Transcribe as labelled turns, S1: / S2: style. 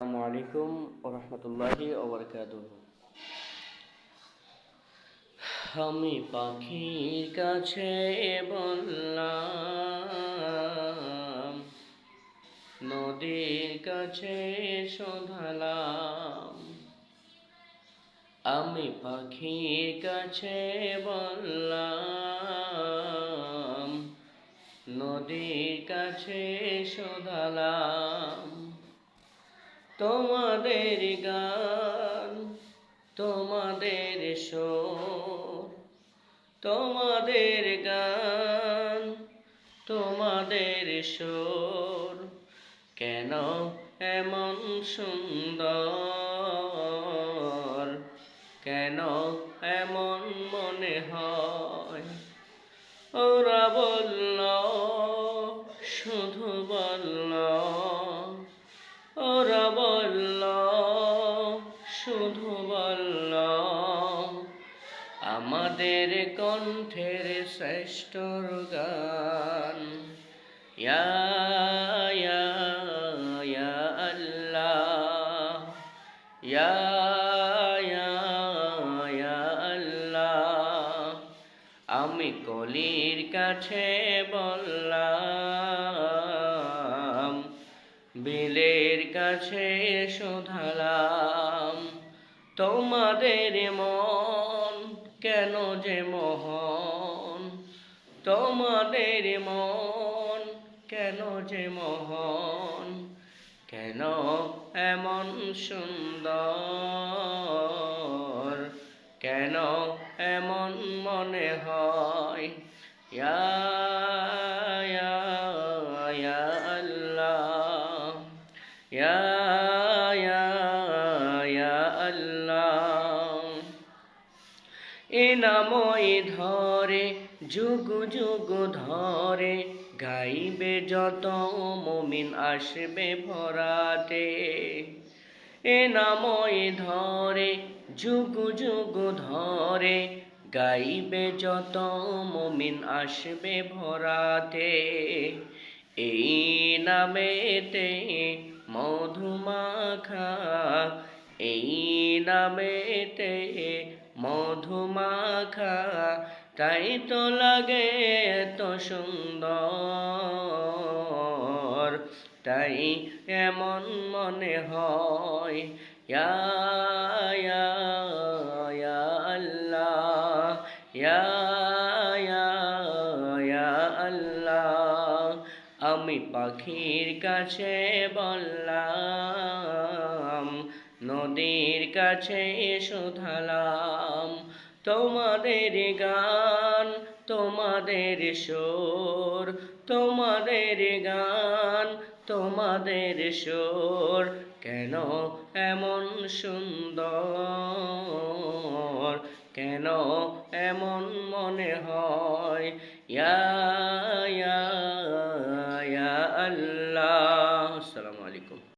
S1: আসসালামু আলাইকুম ওরহমতুল্লাহি ওবরকাতুহ আমি পাখির কাছে বললাম, নদীর কাছে শোধালাম আমি পাখির কাছে বললাম, নদীর কাছে শোধালাম তোমাদের গান, তোমাদের সুর, তোমাদের গান, তোমাদের সুর। কেন এমন সুন্দর? কেন এমন মনে হয়? ওরা বলল, শুধু বলল আমাদের কণ্ঠের শ্রেষ্ঠ গান। ইয়া আমি কলির কাছে বললাম বিলের কাছে শোধালাম তোমাদের মন কেন যে মোহন? তোমাদের মন কেন যে মোহন? কেন এমন সুন্দর? কেন এমন মনে হয়? ইয়া এ নামই ধরে, যুগ যুগ ধরে। গাইবে যত মুমিন আসবে ভরাতে এ নামই ধরে, যুগ যুগ ধরে। গাইবে যত মুমিন আসবে ভরাতে এই নামেতে মধুমাখা, এই নামেতে মধুমাখা, তাই তো লাগে এত সুন্দর। তাই এমন মনে হয় আল্লাহ আল্লাহ। আমি পাখির কাছে বললাম নদীর কাছে শোধালাম তোমাদের গান, তোমাদের সুর, তোমাদের গান, তোমাদের সুর, কেন এমন সুন্দর, কেন এমন মনে হয়? ইয়া